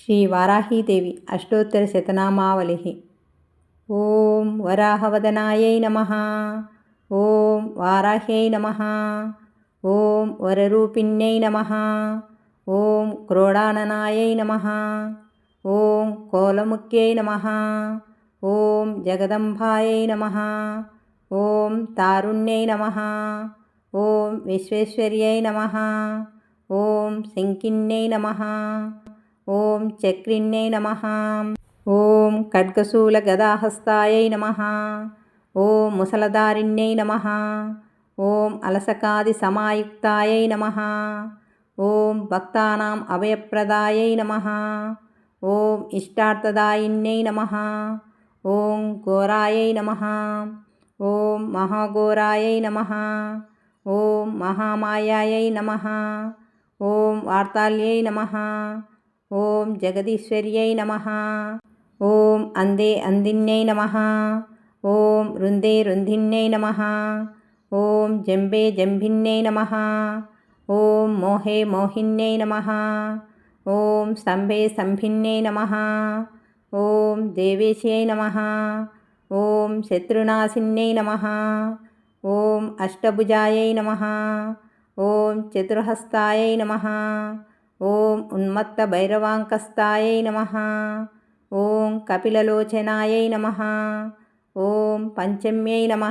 శ్రీ వారాహీదేవి అష్టోత్తర శతనామావళి ఓం వరాహవదనాయై నమ. ఓం వారాహ్యై నమ. ఓం వరరూపిణ్యై నమ. ఓం క్రోడాననాయై నమ. ఓం కోలముఖ్యై నమ. ఓం జగదంబాయై నమ. ఓం తారుణ్యై నమ. ఓం విశ్వేశ్వర్యై నమ. ఓం శంకిన్యై నమ. ఓం చక్రిణ్యై నమ. ఓం ఖడ్గశూల గదాహస్తాయై నమ. ఓం ముసలదారిణ్యై నమ. ఓం అలసకాది సమాయుక్తాయై నమ. ఓం భక్తానాం అభయప్రదాయై నమ. ఓం ఇష్టార్థదాయిన్యై నమ. ఓం ఘోరాయై నమ. ఓం మహాఘోరాయై నమ. ఓం మహామాయాయై నమ. ఓం వార్తాల్యై నమ. ఓం జగదీశ్వర్యై నమ. ఓం అందే అందిన్యై నమ. ఓం రుందే రుంధిన్యై నమ. ఓం జంబే జంభిన్యై నమ. ఓం మోహే మోహిన్యై నమ. ఓం స్తంభే స్తంభిన్యై నమ. ఓం దేవేశ్యై నమ. ఓం శత్రునాశిన్యై నమ. ఓం అష్టభుజాయై నమ. ఓం చతుర్హస్తాయై నమ. ఓం ఉన్మత్త ఉన్మత్తభైరవాంకస్తాయై నమ ఓం కపిలలోచనాయై నమ ఓం పంచమ్యై నమ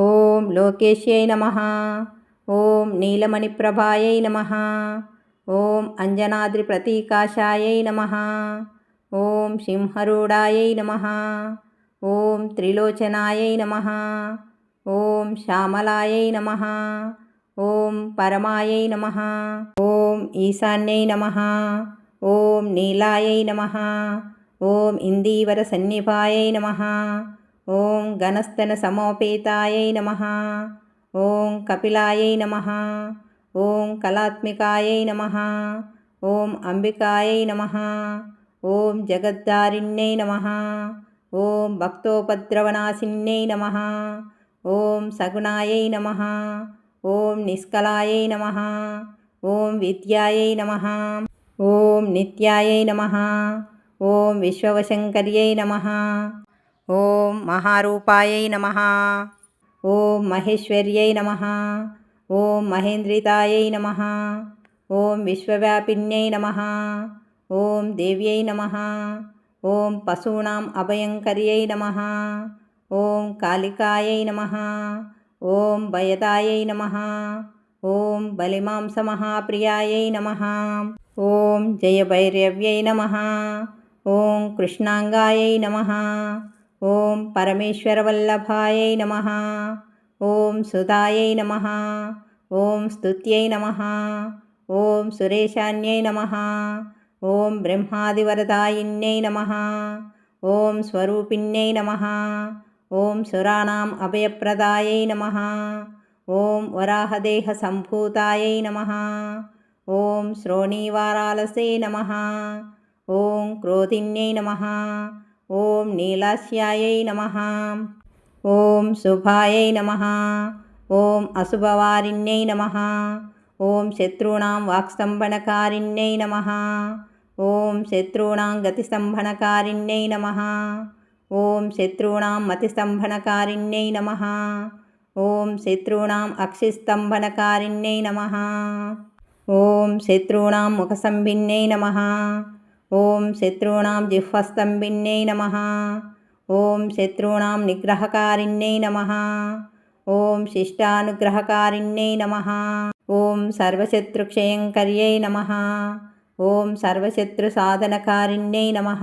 ఓం లోకేశ్యై నమ ఓం నీలమణిప్రభాయై నమ ఓం అంజనాద్రి అంజనాద్రిప్రతీకాశాయై నమ ఓం సింహరూఢాయై నమ ఓం త్రిలోచనాయై నమ ఓం శ్యామలాయై నమ ఓం పరమాయై నమ ఓం ఈశాన్యై నమ ఓం నీలాయై నమ ఓం ఇందీవర సన్నిభాయై నమ ఓం గణస్తన సమోపేతాయై నమ ఓం కపిలాయై నమ ఓం కళాత్మికాయై నమ ఓం అంబికాయై నమ ఓం జగద్దారిణ్యై నమ ఓం భక్తోపద్రవనాశిన్యై నమ ఓం సగుణాయై నమ ఓం నిష్కలాయై నమ ఓం విద్యాయై నమ ఓం నిత్యాయై నమ ఓం విశ్వవశంకర్యై నమ ఓం మహారూపాయై నమ ఓం మహేశ్వర్యై నమ ఓం మహేంద్రితాయై నమ ఓం విశ్వవ్యాపిన్యై నమ ఓం దేవ్యై నమ ఓం పశూనాం అభయంకర్యై నమ ఓం కాళికాయై నమ ఓం భయదాయై నమ ఓం బలిమాంసమహాప్రియాయై నమ. ఓం జయభైరవ్యై నమ. ఓం కృష్ణాంగాయై నమ. ఓం పరమేశ్వరవల్లభాయై నమ. ఓం సుధాయై నమ. ఓం స్తుత్యై నమ. ఓం సురేశాన్యై నమ. ఓం బ్రహ్మాదివరదాయిన్యై నమ. ఓం స్వరూపిణ్యై నమ. ఓం సురాణాం అభయప్రదాయై నమ. ఓం వరాహదేహ సంభూతాయై నమ. ఓం శ్రోణీవారాలసే నమ. ఓం క్రోధిన్యై నమ. ఓం నీలాస్యాయై నమ. ఓం శుభాయై నమ. ఓం అశుభవారిణ్యై నమ. ఓం శత్రూణాం వాక్స్తంభనకారిణ్యై నమ. ఓం శత్రూణాం గతిస్తంభనకారిణ్యై నమ. ఓం శత్రూణాం మతిస్తంభనకారిణ్యై నమ. ఓం శత్రూణాం అక్షిస్తంభనకారిణ్యై నమ. ఓం శత్రూణాం ముఖసంభిన్యై నమ. ఓం శత్రూణాం జిహ్వస్తంభిన్యై నమ. ఓం శత్రూణాం నిగ్రహకారిణ్యై నమ. ఓం శిష్టానుగ్రహకారిణ్యై నమ. ఓం సర్వశత్రుక్షయంకర్యై నమ. ఓం సర్వశత్రుసాధనకారిణ్యై నమ.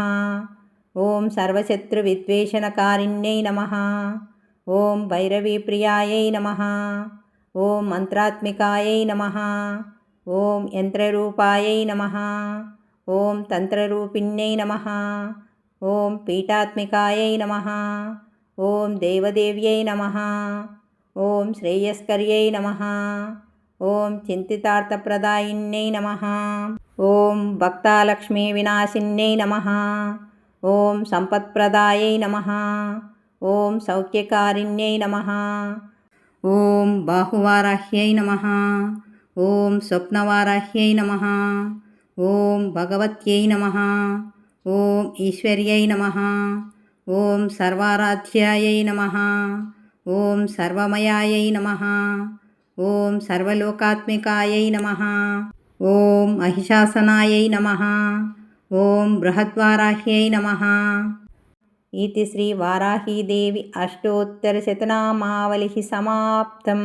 ఓం సర్వశత్రువిద్వేషణకారిణ్యై నమ. ఓం భైరవీప్రియాయై నమ. ఓం మంత్రాత్మికాయై నమ. ఓం యంత్రరూపాయై నమ. ఓం తంత్రరూపిణ్యై నమ. ఓం పీఠాత్మికాయై నమ. ఓం దేవదేవ్యై నమ. ఓం శ్రేయస్కర్యై నమ. ఓం చింతితార్థప్రదాయిన్యై నమ. ఓం భక్తాలక్ష్మీ వినాశిన్యై నమ. ఓం సంపత్ప్రదాయై నమ. ఓం సౌఖ్యకారిణ్యై నమ. ఓం బాహువారాహ్యై నమ. ఓం స్వప్నవారాహ్యై నమ. ఓం భగవత్యై నమ. ఓం ఈశ్వర్యై నమ. ఓం సర్వారాధ్యాయై నమ. ఓం సర్వమయాయై నమ. ఓం సర్వలోకాత్మికాయై నమ. ఓం మహిషాసనాయై నమ. ఓం బృహద్వారాహ్యై నమ. ఇది శ్రీ వారాహీదేవి అష్టోత్తరశతనామావళి సమాప్తం